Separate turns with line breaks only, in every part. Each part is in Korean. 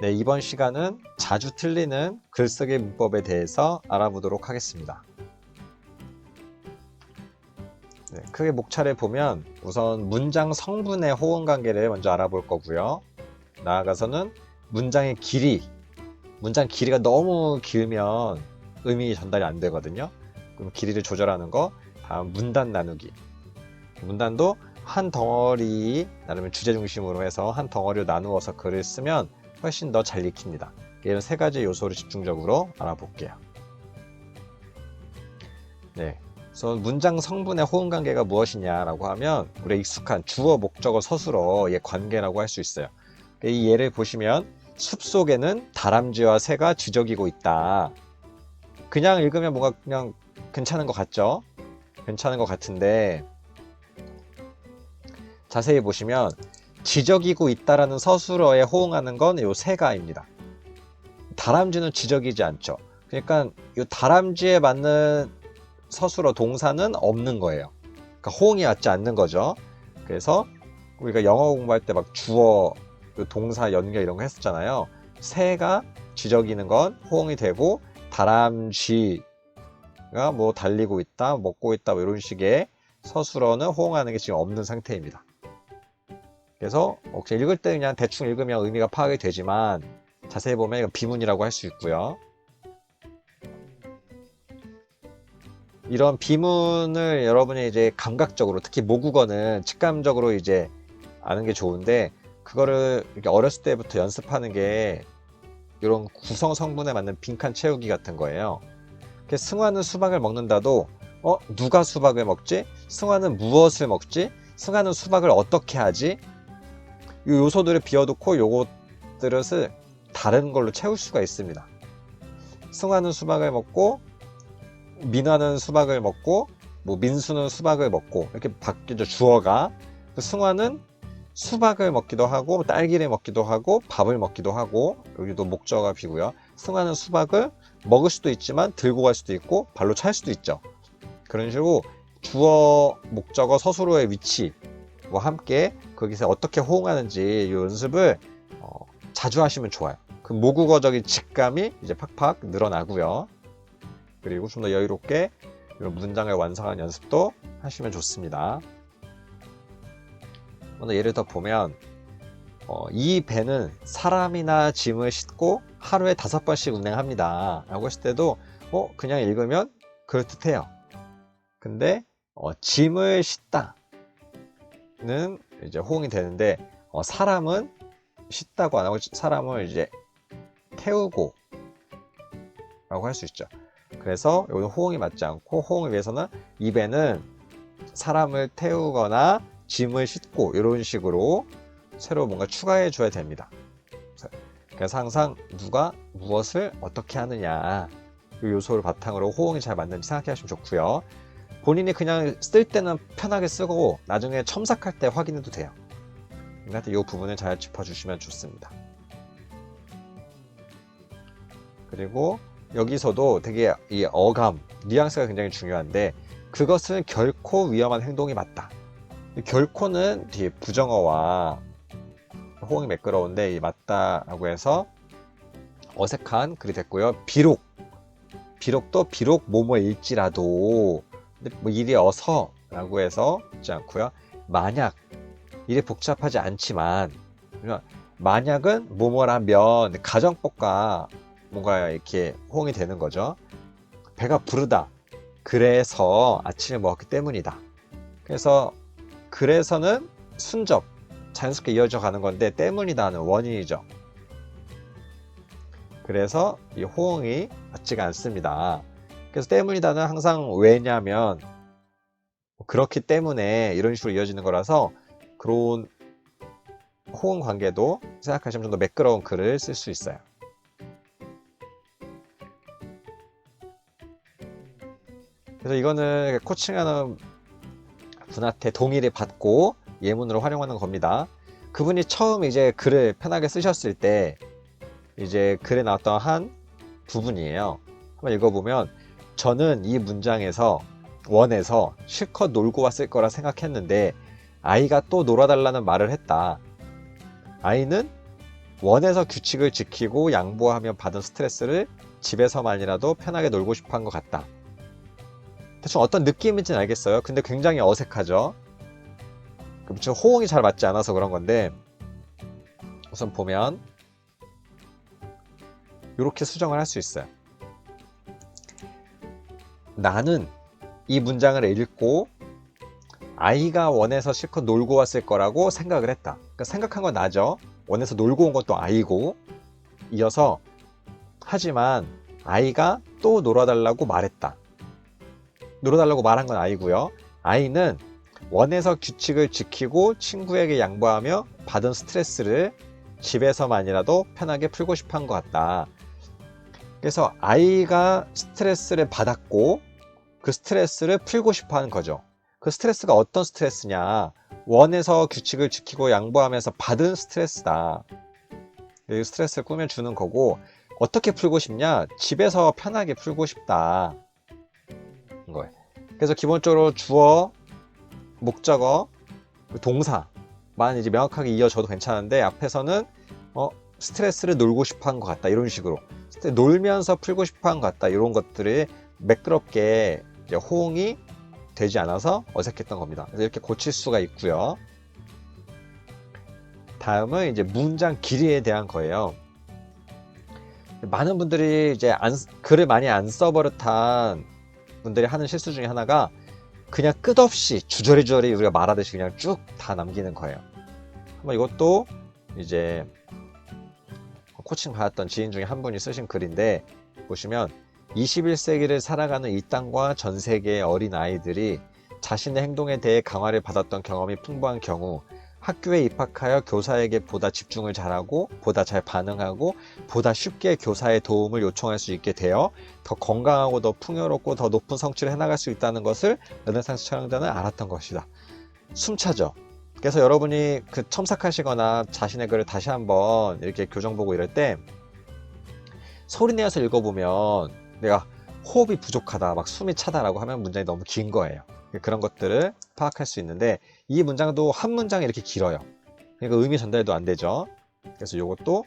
네, 이번 시간은 자주 틀리는 글쓰기 문법에 대해서 알아보도록 하겠습니다. 네, 크게 목차를 보면 우선 문장 성분의 호응 관계를 먼저 알아볼 거고요. 나아가서는 문장의 길이, 문장 길이가 너무 길면 의미 전달이 안 되거든요. 그럼 길이를 조절하는 거, 다음 문단 나누기. 문단도 한 덩어리, 나름의 주제 중심으로 해서 한 덩어리로 나누어서 글을 쓰면 훨씬 더 잘 익힙니다. 이런 세 가지 요소를 집중적으로 알아볼게요. 네. 그래서 문장 성분의 호응 관계가 무엇이냐라고 하면 우리 익숙한 주어, 목적어, 서술어의 관계라고 할 수 있어요. 이 예를 보시면 숲 속에는 다람쥐와 새가 지저귀고 있다. 그냥 읽으면 뭔가 그냥 괜찮은 것 같죠? 괜찮은 것 같은데 자세히 보시면 지저귀고 있다라는 서술어에 호응하는 건요 새가입니다. 다람쥐는 지저귀지 않죠. 그러니까 이 다람쥐에 맞는 서술어 동사는 없는 거예요. 그러니까 호응이 맞지 않는 거죠. 그래서 우리가 영어 공부할 때 막 주어, 요 동사 연결 이런 거 했었잖아요. 새가 지저귀는 건 호응이 되고 다람쥐가 뭐 달리고 있다, 먹고 있다 뭐 이런 식의 서술어는 호응하는 게 지금 없는 상태입니다. 그래서 혹시 읽을 때 그냥 대충 읽으면 의미가 파악이 되지만 자세히 보면 이건 비문이라고 할 수 있고요. 이런 비문을 여러분이 이제 감각적으로 특히 모국어는 직감적으로 이제 아는 게 좋은데 그거를 이렇게 어렸을 때부터 연습하는 게 이런 구성 성분에 맞는 빈칸 채우기 같은 거예요. 승화는 수박을 먹는다도 어 누가 수박을 먹지? 승화는 무엇을 먹지? 승화는 수박을 어떻게 하지? 이 요소들을 비워두고 요것들을 다른 걸로 채울 수가 있습니다. 승화는 수박을 먹고 민화는 수박을 먹고 뭐 민수는 수박을 먹고 이렇게 바뀌죠 주어가. 승화는 수박을 먹기도 하고 딸기를 먹기도 하고 밥을 먹기도 하고 여기도 목적어가 비고요. 승화는 수박을 먹을 수도 있지만 들고 갈 수도 있고 발로 찰 수도 있죠. 그런 식으로 주어 목적어 서술어의 위치 와 함께 거기서 어떻게 호응하는지 이 연습을 어, 자주 하시면 좋아요 그 모국어적인 직감이 이제 팍팍 늘어나고요 그리고 좀 더 여유롭게 이런 문장을 완성하는 연습도 하시면 좋습니다. 오늘 예를 더 보면 어, 이 배는 사람이나 짐을 싣고 하루에 다섯 번씩 운행합니다. 라고 했을 때도 어, 그냥 읽으면 그럴듯해요. 근데 어, 짐을 싣다 는 이제 호응이 되는데 어, 사람은 싣다고 안 하고 사람을 이제 태우고 라고 할 수 있죠. 그래서 여기 호응이 맞지 않고 호응을 위해서는 이 배는 사람을 태우거나 짐을 싣고 이런 식으로 새로 뭔가 추가해 줘야 됩니다. 그래서 항상 누가 무엇을 어떻게 하느냐 이 요소를 바탕으로 호응이 잘 맞는지 생각해 하시면 좋고요. 본인이 그냥 쓸 때는 편하게 쓰고 나중에 첨삭할 때 확인해도 돼요. 그러니까 이 부분을 잘 짚어주시면 좋습니다. 그리고 여기서도 되게 이 어감, 뉘앙스가 굉장히 중요한데 그것은 결코 위험한 행동이 맞다. 결코는 뒤에 부정어와 호응이 매끄러운데 이 맞다라고 해서 어색한 글이 됐고요. 비록 비록도 비록 뭐뭐일지라도 근데 뭐 일이 어서라고 해서 있지 않고요. 만약 일이 복잡하지 않지만 만약은 뭐뭐라면 가정법과 뭔가 이렇게 호응이 되는 거죠. 배가 부르다. 그래서 아침에 먹었기 때문이다. 그래서 그래서는 순접 자연스럽게 이어져 가는 건데 때문이다는 원인이죠. 그래서 이 호응이 맞지가 않습니다. 그래서 때문이다는 항상 왜냐면 그렇기 때문에 이런 식으로 이어지는 거라서 그런 호응 관계도 생각하시면 좀 더 매끄러운 글을 쓸 수 있어요. 그래서 이거는 코칭하는 분한테 동의를 받고 예문으로 활용하는 겁니다. 그분이 처음 이제 글을 편하게 쓰셨을 때 이제 글에 나왔던 한 부분이에요. 한번 읽어보면 저는 이 문장에서 원에서 실컷 놀고 왔을 거라 생각했는데 아이가 또 놀아달라는 말을 했다. 아이는 원에서 규칙을 지키고 양보하며 받은 스트레스를 집에서만이라도 편하게 놀고 싶어 한 것 같다. 대충 어떤 느낌인지는 알겠어요. 근데 굉장히 어색하죠. 그렇죠. 호응이 잘 맞지 않아서 그런 건데 우선 보면 이렇게 수정을 할 수 있어요. 나는 이 문장을 읽고 아이가 원에서 실컷 놀고 왔을 거라고 생각을 했다. 그러니까 생각한 건 나죠. 원에서 놀고 온 것도 아이고 이어서 하지만 아이가 또 놀아달라고 말했다. 놀아달라고 말한 건 아이고요. 아이는 원에서 규칙을 지키고 친구에게 양보하며 받은 스트레스를 집에서만이라도 편하게 풀고 싶어 한 것 같다. 그래서 아이가 스트레스를 받았고 그 스트레스를 풀고 싶어 하는 거죠. 그 스트레스가 어떤 스트레스냐? 원에서 규칙을 지키고 양보하면서 받은 스트레스다. 이 스트레스를 꾸며주는 거고 어떻게 풀고 싶냐? 집에서 편하게 풀고 싶다. 그래서 기본적으로 주어, 목적어, 동사만 이제 명확하게 이어져도 괜찮은데 앞에서는 어, 스트레스를 놀고 싶어 한 것 같다 이런 식으로 놀면서 풀고 싶어 한 것 같다 이런 것들이 매끄럽게 호응이 되지 않아서 어색했던 겁니다. 그래서 이렇게 고칠 수가 있고요. 다음은 이제 문장 길이에 대한 거예요. 많은 분들이 이제 안, 글을 많이 안 써버릇한 분들이 하는 실수 중에 하나가 그냥 끝없이 주저리주저리 우리가 말하듯이 그냥 쭉 다 남기는 거예요. 한번 이것도 이제 코칭 받았던 지인 중에 한 분이 쓰신 글인데 보시면 21세기를 살아가는 이 땅과 전 세계의 어린 아이들이 자신의 행동에 대해 강화를 받았던 경험이 풍부한 경우 학교에 입학하여 교사에게 보다 집중을 잘하고 보다 잘 반응하고 보다 쉽게 교사의 도움을 요청할 수 있게 되어 더 건강하고 더 풍요롭고 더 높은 성취를 해나갈 수 있다는 것을 르네상스 촬영자는 알았던 것이다. 숨차죠. 그래서 여러분이 그 첨삭하시거나 자신의 글을 다시 한번 이렇게 교정 보고 이럴 때 소리 내어서 읽어보면 내가 호흡이 부족하다, 막 숨이 차다라고 하면 문장이 너무 긴 거예요. 그런 것들을 파악할 수 있는데 이 문장도 한 문장이 이렇게 길어요. 그러니까 의미 전달도 안 되죠. 그래서 이것도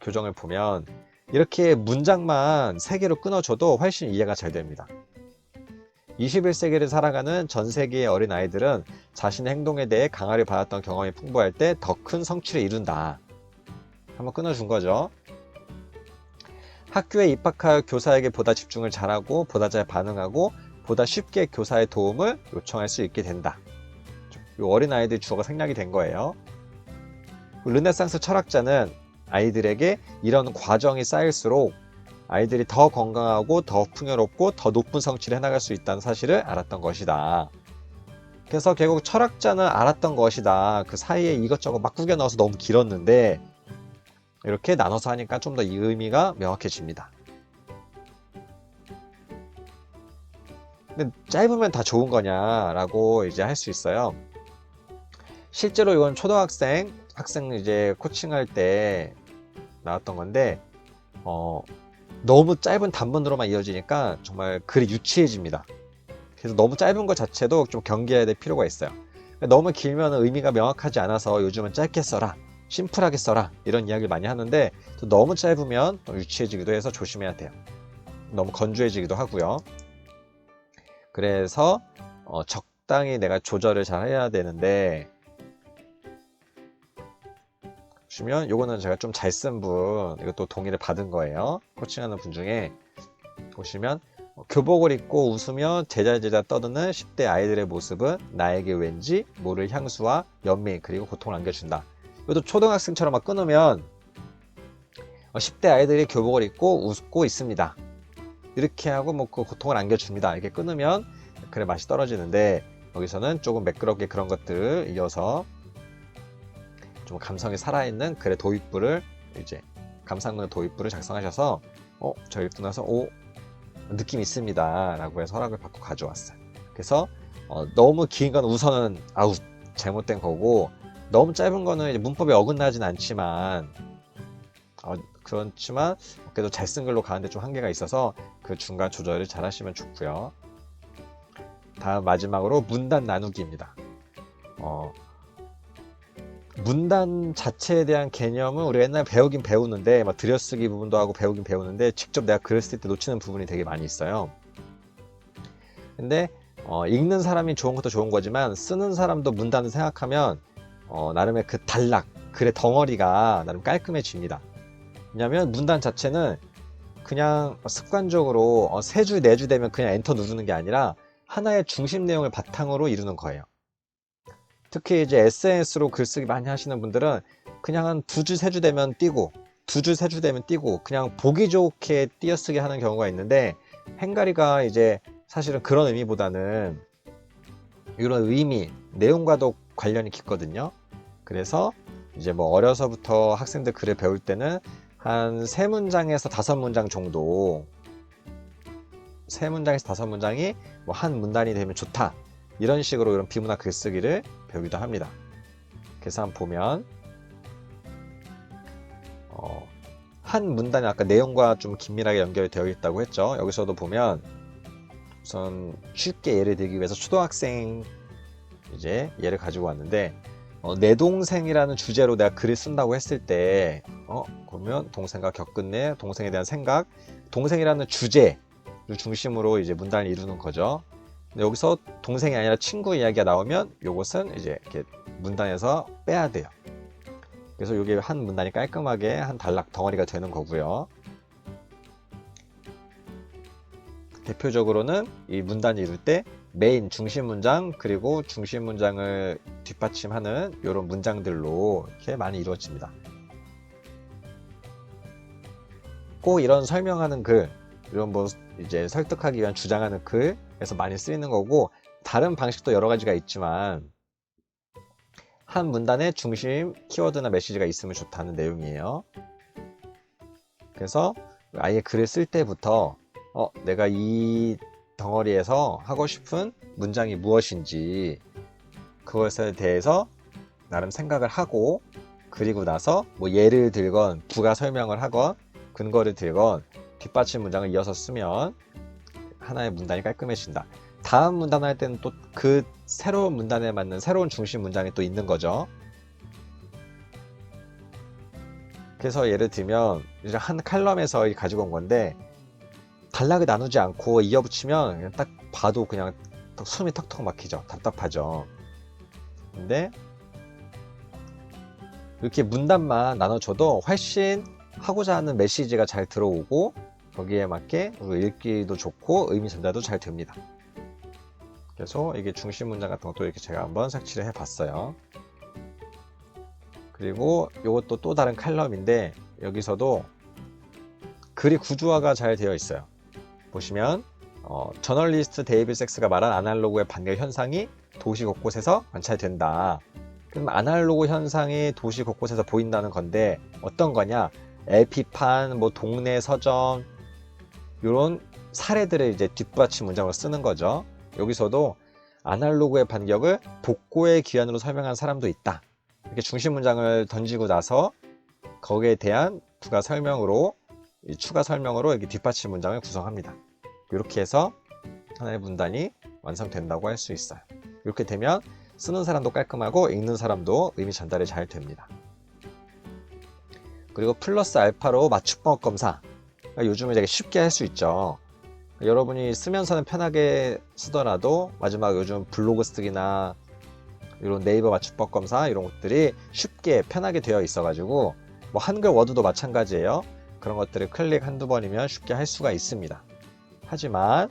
교정을 보면 이렇게 문장만 세 개로 끊어줘도 훨씬 이해가 잘 됩니다. 21세기를 살아가는 전 세계의 어린 아이들은 자신의 행동에 대해 강화를 받았던 경험이 풍부할 때 더 큰 성취를 이룬다. 한번 끊어준 거죠. 학교에 입학하여 교사에게 보다 집중을 잘하고 보다 잘 반응하고 보다 쉽게 교사의 도움을 요청할 수 있게 된다. 이 어린아이들 주어가 생략이 된 거예요. 르네상스 철학자는 아이들에게 이런 과정이 쌓일수록 아이들이 더 건강하고 더 풍요롭고 더 높은 성취를 해나갈 수 있다는 사실을 알았던 것이다. 그래서 결국 철학자는 알았던 것이다. 그 사이에 이것저것 막 구겨 넣어서 너무 길었는데 이렇게 나눠서 하니까 좀 더 이 의미가 명확해집니다. 근데 짧으면 다 좋은 거냐라고 이제 할 수 있어요. 실제로 이건 초등학생 학생 이제 코칭할 때 나왔던 건데 어, 너무 짧은 단문으로만 이어지니까 정말 글이 유치해집니다. 그래서 너무 짧은 것 자체도 좀 경계해야 될 필요가 있어요. 너무 길면 의미가 명확하지 않아서 요즘은 짧게 써라, 심플하게 써라 이런 이야기를 많이 하는데 또 너무 짧으면 또 유치해지기도 해서 조심해야 돼요. 너무 건조해지기도 하고요. 그래서 어, 적당히 내가 조절을 잘 해야 되는데 보시면 요거는 제가 좀 잘 쓴 분 이것도 동의를 받은 거예요 코칭하는 분 중에 보시면 어, 교복을 입고 웃으며 제자제자 떠드는 10대 아이들의 모습은 나에게 왠지 모를 향수와 연미 그리고 고통을 안겨준다 이것도 초등학생처럼 막 끊으면 10대 어, 아이들이 교복을 입고 웃고 있습니다 이렇게 하고 뭐 그 고통을 안겨줍니다. 이렇게 끊으면 글의 맛이 떨어지는데 여기서는 조금 매끄럽게 그런 것들을 이어서 좀 감성이 살아있는 글의 도입부를 이제 감상문 도입부를 작성하셔서 어, 저 읽고 나서 오 느낌 있습니다 라고 해서 허락을 받고 가져왔어요. 그래서 어, 너무 긴 건 우선은 아우 잘못된 거고 너무 짧은 거는 문법이 어긋나진 않지만 어, 그렇지만 그래도 잘 쓴 글로 가는데 좀 한계가 있어서 그 중간 조절을 잘 하시면 좋고요. 다음 마지막으로 문단 나누기입니다. 어, 문단 자체에 대한 개념은 우리가 옛날에 배우긴 배우는데 막 들여쓰기 부분도 하고 배우긴 배우는데 직접 내가 글을 쓸 때 놓치는 부분이 되게 많이 있어요. 근데 어, 읽는 사람이 좋은 것도 좋은 거지만 쓰는 사람도 문단을 생각하면 어, 나름의 그 단락, 글의 덩어리가 나름 깔끔해집니다. 왜냐하면 문단 자체는 그냥 습관적으로 어, 세 줄, 네 줄 되면 그냥 엔터 누르는 게 아니라 하나의 중심 내용을 바탕으로 이루는 거예요. 특히 이제 SNS로 글쓰기 많이 하시는 분들은 그냥 한 두 줄, 세 줄 되면 띄고 두 줄, 세 줄 되면 띄고 그냥 보기 좋게 띄어쓰기 하는 경우가 있는데 행가리가 이제 사실은 그런 의미보다는 이런 의미, 내용과도 관련이 깊거든요. 그래서 이제 뭐 어려서부터 학생들 글을 배울 때는 한 세 문장에서 다섯 문장 정도 세 문장에서 다섯 문장이 뭐 한 문단이 되면 좋다. 이런 식으로 이런 비문학 글쓰기를 배우기도 합니다. 그래서 한번 보면 어, 한 문단이 아까 내용과 좀 긴밀하게 연결이 되어 있다고 했죠. 여기서도 보면 우선 쉽게 예를 들기 위해서 초등학생 이제 예를 가지고 왔는데 어, 내 동생이라는 주제로 내가 글을 쓴다고 했을 때 어, 그러면 동생과 겪은 일, 동생에 대한 생각, 동생이라는 주제를 중심으로 이제 문단을 이루는 거죠. 여기서 동생이 아니라 친구 이야기가 나오면 이것은 이제 이렇게 문단에서 빼야 돼요. 그래서 이게 한 문단이 깔끔하게 한 단락 덩어리가 되는 거고요. 대표적으로는 이 문단을 이룰 때 메인 중심 문장 그리고 중심 문장을 뒷받침하는 이런 문장들로 이렇게 많이 이루어집니다. 꼭 이런 설명하는 글, 이런 뭐 이제 설득하기 위한 주장하는 글에서 많이 쓰이는 거고 다른 방식도 여러 가지가 있지만 한 문단에 중심 키워드나 메시지가 있으면 좋다는 내용이에요. 그래서 아예 글을 쓸 때부터 어, 내가 이 덩어리에서 하고 싶은 문장이 무엇인지 그것에 대해서 나름 생각을 하고 그리고 나서 뭐 예를 들건 부가 설명을 하건 근거를 들건 뒷받침 문장을 이어서 쓰면 하나의 문단이 깔끔해진다. 다음 문단 할 때는 또 그 새로운 문단에 맞는 새로운 중심 문장이 또 있는 거죠. 그래서 예를 들면 이제 한 칼럼에서 가지고 온 건데 단락을 나누지 않고 이어붙이면 그냥 딱 봐도 그냥 숨이 턱턱 막히죠. 답답하죠. 근데 이렇게 문단만 나눠줘도 훨씬 하고자 하는 메시지가 잘 들어오고 거기에 맞게 읽기도 좋고 의미 전달도 잘 됩니다. 그래서 이게 중심 문장 같은 것도 이렇게 제가 한번 색칠을 해 봤어요. 그리고 이것도 또 다른 칼럼인데 여기서도 글이 구조화가 잘 되어 있어요. 보시면 어, 저널리스트 데이비 섹스가 말한 아날로그의 반겨 현상이 도시 곳곳에서 관찰된다. 그럼 아날로그 현상이 도시 곳곳에서 보인다는 건데 어떤 거냐? LP판, 뭐 동네 서점 이런 사례들을 이제 뒷받침 문장으로 쓰는 거죠. 여기서도 아날로그의 반격을 복고의 귀환으로 설명한 사람도 있다. 이렇게 중심 문장을 던지고 나서 거기에 대한 부가 설명으로 추가 설명으로 이렇게 뒷받침 문장을 구성합니다. 이렇게 해서 하나의 문단이 완성된다고 할 수 있어요. 이렇게 되면 쓰는 사람도 깔끔하고 읽는 사람도 의미 전달이 잘 됩니다. 그리고 플러스 알파로 맞춤법 검사. 요즘은 되게 쉽게 할 수 있죠. 여러분이 쓰면서는 편하게 쓰더라도 마지막 요즘 블로그 쓰기나 이런 네이버 맞춤법 검사 이런 것들이 쉽게 편하게 되어 있어가지고 뭐 한글 워드도 마찬가지예요. 그런 것들을 클릭 한두 번이면 쉽게 할 수가 있습니다. 하지만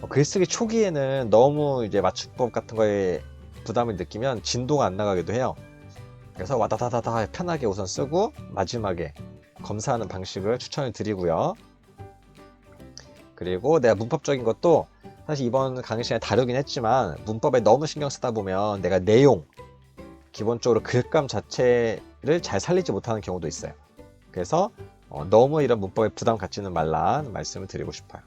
뭐 글쓰기 초기에는 너무 이제 맞춤법 같은 거에 부담을 느끼면 진도가 안 나가기도 해요. 그래서 와다다다다 편하게 우선 쓰고 마지막에 검사하는 방식을 추천을 드리고요. 그리고 내가 문법적인 것도 사실 이번 강의 시간에 다루긴 했지만 문법에 너무 신경 쓰다 보면 내가 내용 기본적으로 글감 자체를 잘 살리지 못하는 경우도 있어요. 그래서 어, 너무 이런 문법에 부담 갖지는 말라는 말씀을 드리고 싶어요.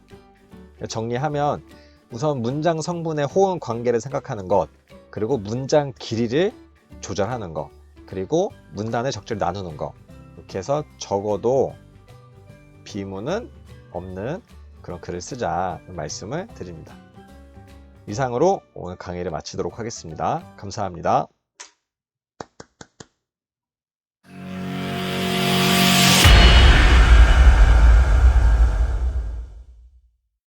정리하면 우선 문장 성분의 호응 관계를 생각하는 것, 그리고 문장 길이를 조절하는 것, 그리고 문단을 적절히 나누는 것. 이렇게 해서 적어도 비문은 없는 그런 글을 쓰자 말씀을 드립니다. 이상으로 오늘 강의를 마치도록 하겠습니다. 감사합니다.